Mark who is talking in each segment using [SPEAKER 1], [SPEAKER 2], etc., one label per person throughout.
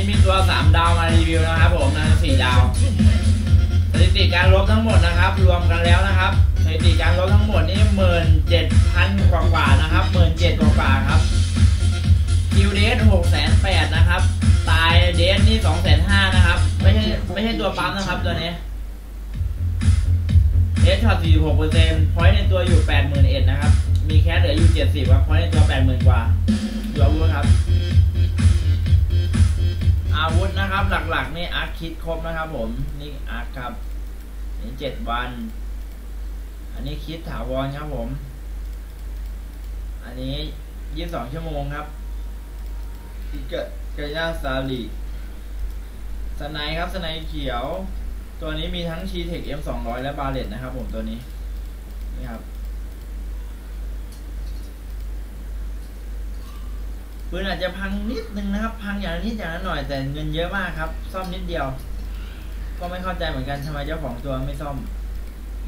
[SPEAKER 1] นี้มีตัว 3 ดาวมารีวิวนะครับผมนะสี่ดาวสถิติการลบทั้งหมดนะครับ รวมกันแล้วนะครับสถิติการลบทั้งหมดนี่หมื่นเจ็ดพันกว่ากว่านะครับหมื่นเจ็ดกว่ากว่าครับคิวเดสหกแสนแปดนะครับ ตายเดสนี่สองแสนห้านะครับ ไม่ใช่ไม่ใช่ตัวปั๊มนะครับตัวนี้เดสช็อตสี่หกเปอร์เซ็นต์พอยต์ในตัวอยู่แปดหมื่นเอ็ดนะครับ มีแค่เหลืออยู่เจ็ดสิบครับพอยต์ในตัวแปดหมื่นกว่า อาวุธนะครับ หลักๆนี่อาร์คคิดครบนะครับ ผม นี่อาร์คครับนี่เจ็ดวัน อันนี้คิดถาวรครับผม อันนี้ยี่สิบสองชั่วโมงครับอีกเกิดเกิดย่าซาลีสไนครับสไนเขียว ตัวนี้มีทั้งชีเทค M 2 0 0และบาเลตนะครับผมตัวนี้ นี่ครับ ปืนอาจจะพังนิดนึงนะครับ พังอย่างนิดอย่างละหน่อยแต่เงินเยอะมากครับ ซ่อมนิดเดียว ก็ไม่เข้าใจเหมือนกันทำไมเจ้าของตัวไม่ซ่อม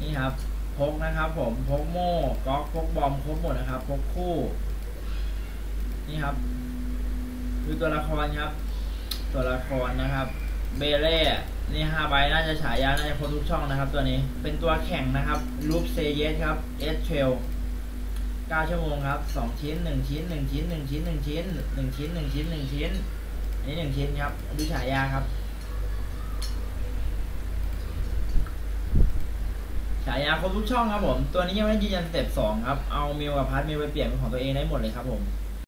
[SPEAKER 1] นี่ครับพกนะครับ ผมพกโม่ก๊อกพกบอมครบหมดนะครับพกคู่ นี่ครับดูตัวละครครับ ตัวละครนะครับ เบเล่นี่ห้าใบน่าจะฉายาน่าจะครบทุกช่องนะครับ ตัวนี้เป็นตัวแข่งนะครับลูปเซเยสครับเอสเทล เก้าชั่วโมงครับสองชิ้นหนึ่งชิ้นหนึ่งชิ้นหนึ่งชิ้นหนึ่งชิ้นหนึ่งชิ้นหนึ่งชิ้นหนึ่งชิ้น อันนี้หนึ่งชิ้นครับดูฉายาครับ ฉายาครบทุกช่องครับผม ตัวนี้ยังไม่ได้ยืนยันสเต็ปสองครับ เอาเมลวกับพัทเมลไปเปลี่ยนเป็นของตัวเองได้หมดเลยครับผม